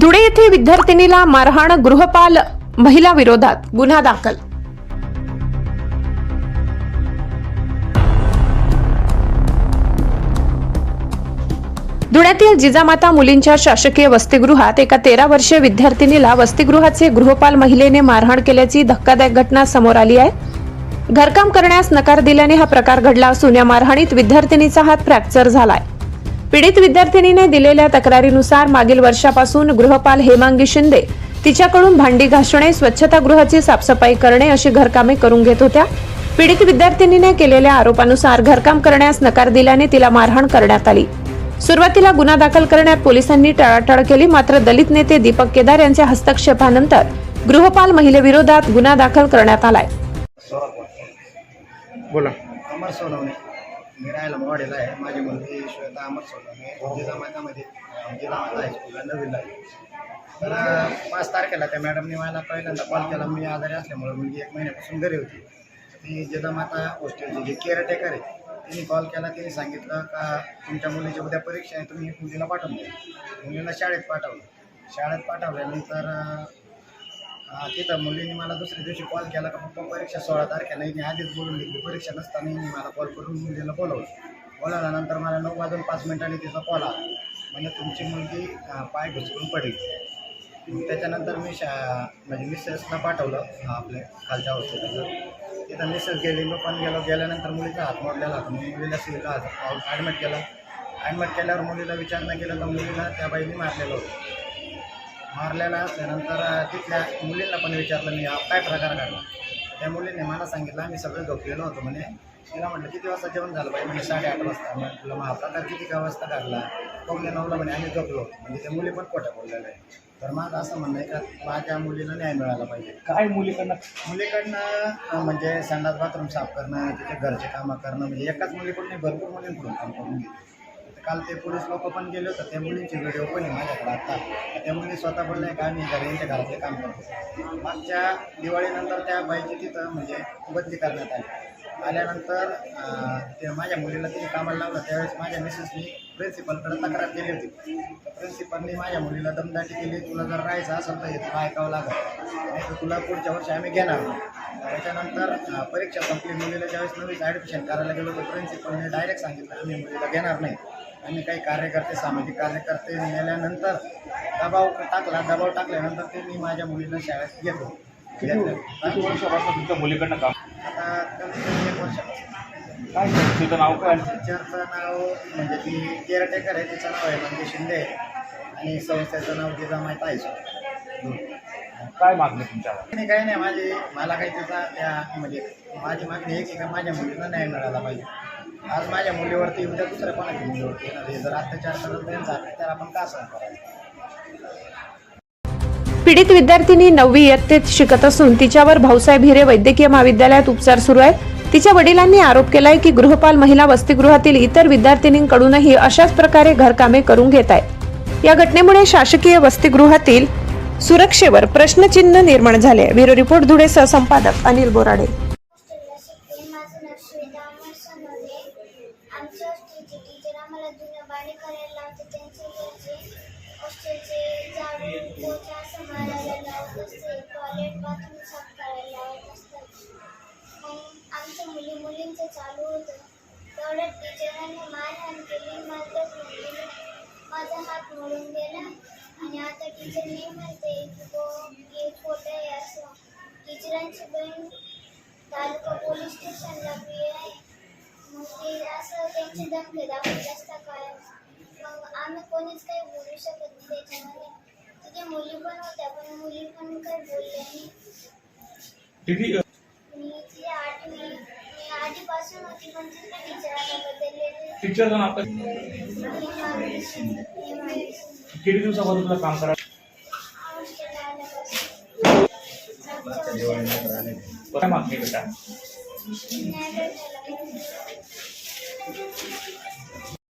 धुळे येथे विद्यार्थिनीला मारहाण गृहपाल महिला विरोधात गुन्हा दाखल. धुळ्यातील जिजामाता मुलींच्या शासकीय वसतिगृहात एका तेरा वर्षीय विद्यार्थिनीला वसतिगृहाचे गृहपाल महिलेने मारहाण केल्याची धक्कादायक घटना समोर आली आहे. घरकाम करण्यास नकार दिल्याने हा प्रकार घडला असून या मारहाणीत विद्यार्थिनीचा हात फ्रॅक्चर झालाय. पीडित विद्यार्थिनीने दिलेल्या तक्रारीनुसार मागील वर्षापासून गृहपाल हेमांगी शिंदे तिच्याकडून भांडी घासणे स्वच्छतागृहाची साफसफाई करणे अशी घरकामे करून घेत होत्या. पीडित विद्यार्थिनीने केलेल्या आरोपानुसार घरकाम करण्यास नकार दिल्याने तिला मारहाण करण्यात आली. सुरुवातीला गुन्हा दाखल करण्यात पोलिसांनी टाळाटाळ केली मात्र दलित नेते दीपक केदार यांच्या हस्तक्षेपानंतर गृहपाल महिलेविरोधात गुन्हा दाखल करण्यात आलाय. बोला. अमर सोनवणे. मी राहायला मॉडेल आहे. माझी मुलगी श्वेता अमर सोनवणे जिजामातामध्ये जिजामाता हायस्कूलला नवीनला आहे तर पाच तारखेला त्या मॅडमने मला पहिल्यांदा कॉल केला. मी आजारी असल्यामुळे मुलगी एक महिन्यापासून घरी होती. ती जिजामाता हॉस्टेलची जी केअरटेकर आहे तिने कॉल केला. तिने सांगितलं का तुमच्या मुलीची उद्या परीक्षा आहे. तुम्ही मुलीला पाठवून द्या. मुलीला शाळेत पाठवलं. शाळेत पाठवल्यानंतर तिथं मुलीने मला दुसऱ्या दिवशी कॉल केला का पप्पा परीक्षा सोळा तारखेला मी आधीच बोलून घेतली परीक्षा नसताना मी मला कॉल करून मुलीला बोलवलं. बोलावल्यानंतर मला नऊ वाजून पाच मिनिटांनी तिचा कॉल आला. म्हणजे तुमची मुलगी पाय घुसकून पडली. त्याच्यानंतर मी शा म्हणजे मिसेसला पाठवलं अं, आपल्या खालच्या हॉस्पिटलला. तिथं मिसेस गेली मी पण गेलो. गेल्यानंतर मुलीचा हात मोडलेला होता. मग मुलीला सिव्हिलला ॲडमिट केलं. ॲडमिट केल्यावर मुलीला विचारणा केलं तर मुलीला त्या बाईने मारलेलं होतं. मारलेला असल्यानंतर अ, तिथल्या मुलींना पण विचारलं मी हा काय प्रकार घडला? त्या मुलीने मला सांगितलं आम्ही सगळे झोपलेलो होतो म्हणे. तिला म्हटलं किती वाजता जेवण झालं पाहिजे म्हणजे साडेआठ वाजता. म्हटलं मग हा प्रकार किती का वाजता घडला? पावणे नऊला म्हणे आम्ही झोपलो. म्हणजे त्या मुली पण खोट्या बोललेल्या आहे तर माझं असं म्हणणं आहे का माझ्या मुलीला न्याय मिळाला पाहिजे. काय मुलीकडनं? मुलीकडनं म्हणजे संडास बाथरूम साफ करणं तिथे घरचे कामं करणं म्हणजे एकाच मुलीकडून भरपूर मुलींकडून काम करून घेतलं काल ते पोलीस लोक पण गेले होते त्या मुलींचे व्हिडिओ पण आहे माझ्याकडे आता. त्या मुली स्वतः बोलले का आम्ही घर यांच्या घरातले काम करतो मागच्या दिवाळीनंतर त्या बाईची तिथं म्हणजे बदली करण्यात आली. आल्यानंतर ते माझ्या मुलीला तिने कामाला लावलं. त्यावेळेस माझ्या मिसेसनी प्रिन्सिपलकडे तक्रार केली होती. प्रिन्सिपलनी माझ्या मुलीला दमदाटी केली. तुला जर राहायचं असेल तर हे ऐकावं लागेल. नाही तर तुला पुढच्या वर्षी आम्ही घेणार नाही. त्याच्यानंतर परीक्षा संपली. मुलीला ज्यावेळेस नवीन ॲडमिशन करायला गेलो तर प्रिन्सिपलने डायरेक्ट सांगितलं आम्ही मुलीला घेणार नाही. आम्ही काही कार्यकर्ते सामाजिक कार्यकर्ते नेल्यानंतर दबाव टाकला दबाव टाकल्यानंतर ते मी माझ्या मुलीला शाळेत घेतो. किती वर्षापासून तुमच्या मुलीकडनं काम आता कमीत कमी एक वर्षापासून. काय तिचं नाव काय? टीचरचं नाव म्हणजे ती केअरटेकर आहे तिचं नाव आहे म्हणजे शिंदे. आणि संस्थेचं नाव जिजामाई ताईसो काय मागणी तुमच्यावर? नाही काही नाही माझी मला काही त्याचा त्या म्हणजे माझी मागणी एक आहे का माझ्या मुलीला न्याय मिळाला पाहिजे. आज माझ्या मुलीवरती उद्या दुसऱ्या कोणाच्या मुलीवरती येणार जर अत्याचार करत त्यांचा तर आपण का सहन करायचं? पीडित विद्यार्थिनी नववी इयत्तेत शिकत असून तिच्यावर भाऊसाहेब हिरे वैद्यकीय महाविद्यालयात उपचार सुरू आहेत. तिच्या वडिलांनी आरोप केलाय की गृहपाल महिला वसतिगृहातील इतर विद्यार्थिनींकडूनही अशाच प्रकारे घरकामे करून घेत आहेत या घटनेमुळे शासकीय वसतिगृहातील सुरक्षेवर प्रश्नचिन्ह निर्माण झाले ब्युरो रिपोर्ट धुळे सहसंपादक अनिल बोराडे. श्वेता आमच्या हॉस्टेलचे टीचर आम्हाला जुनं बाणी करायला लावते त्यांचे घरचे हॉस्टेलचे झाडू पोचा असं मारायला लावत असते टॉयलेट बाथरूम साफ करायला लावत असतात मग आमच्या मुली मुलींचं चालू होतं. तेवढ्यात टीचरांनी मारहाण केली माझ्याच मुलीने माझा हात मोडून गेला आणि आता टीचर नाही म्हणते की तो हे खोटं आहे असं. टीचरांची बहीण तालुका पोलीस स्टेशनला बी आहे. मग ते असं त्यांचे धमके दाखवत असतात काय मग आम्ही कोणीच काही बोलू शकत नाही त्याच्यामध्ये तिथे मुली पण होत्या पण मुली पण काही बोलल्या नाही किती मी ती आठवी मी आठवीपासून होती पण तिथे टीचरांना बदललेली टीचरचं नाव काय किती दिवसापासून तुला काम करा काय मागणी बेटा Never.